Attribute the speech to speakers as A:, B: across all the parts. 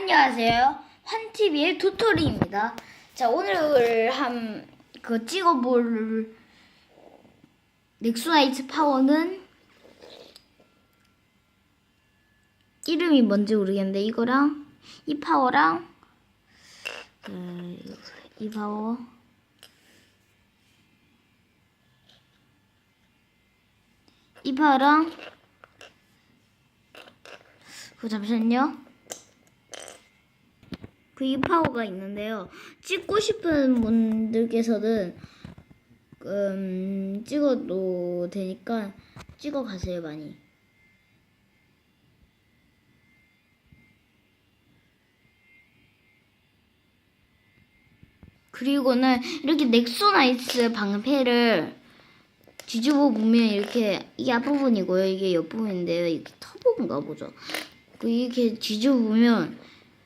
A: 안녕하세요. 환TV의 도토리입니다. 자, 오늘 한, 그 찍어볼 넥소나이트 파워는 이름이 뭔지 모르겠는데, 이거랑, 이 파워랑, 그, 이 파워, 이 파워랑, 그, 잠시만요. 그이 파워가 있는데요. 찍고 싶은 분들께서는 음, 찍어도 되니까 찍어 가세요 많이. 그리고는 이렇게 넥소나이스 방패를 뒤집어 보면 이렇게 이게 앞부분이고요. 이게 옆부분인데요. 이게 터보인가 보죠. 그 이렇게 뒤집어 보면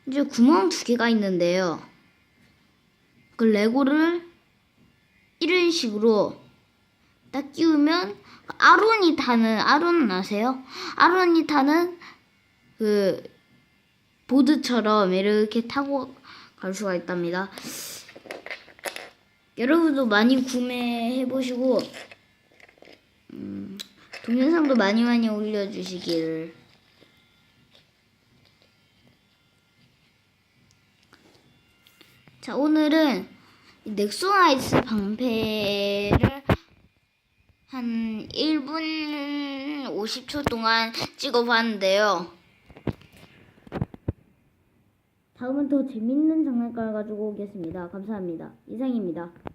A: 이제 구멍 두 개가 있는데요. 그 레고를 이런 식으로 딱 끼우면 아론이 타는 아론 아세요? 아론이 타는 그 보드처럼 이렇게 타고 갈 수가 있답니다. 여러분도 많이 구매해 보시고 음, 동영상도 많이 많이 올려주시기 자, 오늘은 이 넥소나이스 방패를 한 1분 50초 동안 찍어봤는데요. 다음은 더 재밌는 장난감을 가지고 오겠습니다. 감사합니다. 이상입니다.